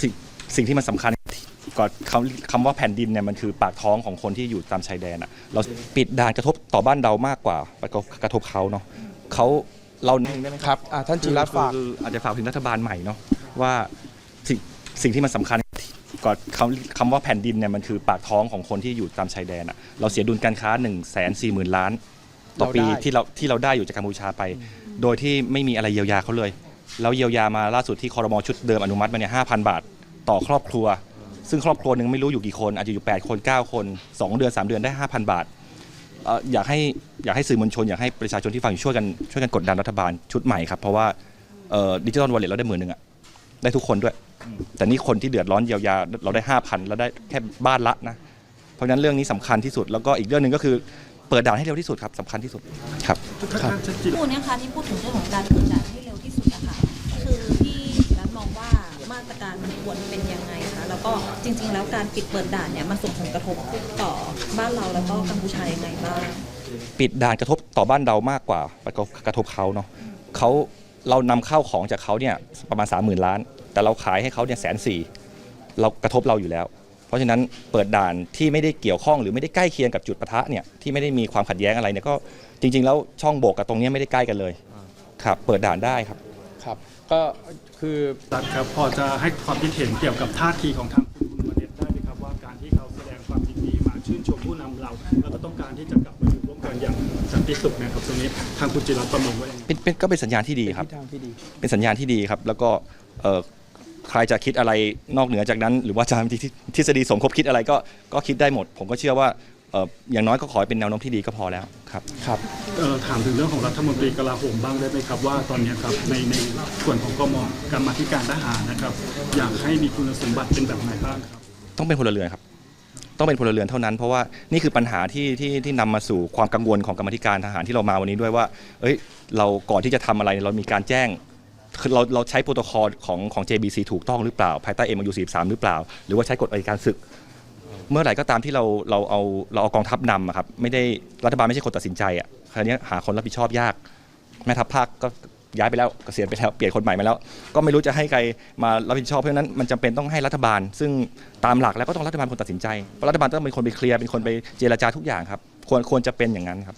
สิ่งสิ่งที่มันสำคัญก่อนคำคำว่าแผ่นดินเนี่ยมันคือปากท้องของคนที่อยู่ตามชายแดนอะเราปิดด่านกระทบต่อบ้านเรามากกว่ากระทบเขาเนาะเขาเราได้ไหมครับอ่าท่านจิรัตน์ฝาก คืออาจจะฝากถึงรัฐบาลใหม่เนาะว่าสิ่งสิ่งที่มันสำคัญก่อนคำคำว่าแผ่นดินเนี่ยมันคือปากท้องของคนที่อยู่ตามชายแดนอะเราเสียดุลการค้า1นึ่งแสนสี่หมื่นล้าน ต่อปีเราได้ ที่เราที่เราได้อยู่จากกัมพูชาไป โดยที่ไม่มีอะไรเยียวยาเขาเลย แล้วเยียวยามาล่าสุดที่คอรมอชุดเดิมอนุมัติมาเนี่ยห้าพันบาทต่อครอบครัว ซึ่งครอบครัวหนึ่งไม่รู้อยู่กี่คน อาจจะอยู่ 8 คน 9 คน 2 เดือน 3 เดือนได้ 5,000 บาทเอ่ออยากให้อยากให้สื่อมวลชน อยากให้ประชาชนที่ฟังอยู่ช่วยกันช่วยกันกดดันรัฐบาลชุดใหม่ครับ เพราะว่าดิจิทัลวอลเล็ตเราได้หมื่นหนึ่งอะได้ทุกคนด้วย แต่นี่คนที่เดือดร้อนเยียวยาเราได้ 5,000แล้วได้แค่บ้านละนะเพราะฉะนั้นเรื่องนี้สำคัญที่สุดแล้วก็อีกเรื่องหนึ่งก็คือเปิดด่านให้เร็วที่สุดครับสำคัญที่สุดครับครับพูดนี่ยค่ะที่พูดถึงเรื่องของการเปิดด่านให้ คะคือพี่รัฐมองว่ามาตรการมันควรเป็นยังไงคะแล้วก็จริง ๆ แล้วการปิดเปิดด่านเนี่ยมันส่งผลกระทบต่อบ้านเราแล้วก็กัมพูชายังไงบ้างปิดด่านกระทบต่อบ้านเรามากกว่ากระทบเขาเนาะเขาเรานำเข้าของจากเขาเนี่ยประมาณ 3 0,000 ล้าน แต่เราขายให้เขาเนี่ยแสนสี่เรากระทบเราอยู่แล้ว เพราะฉะนั้นเปิดด่านที่ไม่ได้เกี่ยวข้องหรือไม่ได้ใกล้เคียงกับจุดปะทะเนี่ยที่ไม่ได้มีความขัดแย้งอะไรเนี่ยก็จริง ๆ แล้วช่องโบกกับตรงเนี้ยไม่ได้ใกล้กันเลยครับเปิดด่านได้ครับครับ ก็คือตัดครับพอจะให้ความคิดเห็นเกี่ยวกับท่าทีของทางคุณคุณมาเน็ตได้ไหมครับว่าการที่เขาแสดงความยินดีมาชื่นชมผู้นำเราแล้วก็ต้องการที่จะกลับมาอยู่ร่วมกันอย่างสันติสุขนะครับตรงนี้ทางคุณจิรัตน์ประเมินว่ายังไงเป็นเป็นก็เป็นสัญญาณที่ดีครับทิศทางที่ดีเป็นสัญญาณที่ดีครับ แล้วก็เอ่อใครจะคิดอะไรนอกเหนือจากนั้น หรือว่าจะมีทฤษฎีสมคบคิดอะไรก็ก็คิดได้หมด ผมก็เชื่อว่า เอ่ออย่างน้อยก็ขอให้เป็นแนวโน้มที่ดีก็พอแล้วครับ ครับ เอ่อถามถึงเรื่องของรัฐมนตรีกลาโหมบ้างได้ไหมครับว่าตอนนี้ครับในในส่วนของกมกรรมาธิการทหารนะครับ อยากให้มีคุณสมบัติเป็นแบบไหนบ้างครับ ต้องเป็นพลเรือนครับ ต้องเป็นพลเรือนเท่านั้น เพราะว่านี่คือปัญหาที่ที่ที่นำมาสู่ความกังวลของกรรมาธิการทหารที่เรามาวันนี้ด้วยว่า เอ้ย เราก่อนที่จะทำอะไรเรามีการแจ้ง คือเราเราใช้โปรโตคอลของของ JBC ถูกต้องหรือเปล่า ภายใต้ MOU 43 หรือเปล่า หรือว่าใช้กฎอัยการศึก เมื่อไหร่ก็ตามที่เราเราเอาเราเอากองทัพนำอะครับไม่ได้รัฐบาลไม่ใช่คนตัดสินใจอะคราวนี้หาคนรับผิดชอบยาก แม่ทัพภาคก็ย้ายไปแล้วเกษียณไปแล้วเปลี่ยนคนใหม่มาแล้ว ก็ไม่รู้จะให้ใครมารับผิดชอบเพราะฉะนั้นมันจำเป็นต้องให้รัฐบาล ซึ่งตามหลักแล้วก็ต้องรัฐบาลคนตัดสินใจเพราะรัฐบาลต้องเป็นคนไปเคลียร์เป็นคนไปเจรจาทุกอย่างครับควรควรจะเป็นอย่างนั้นครับ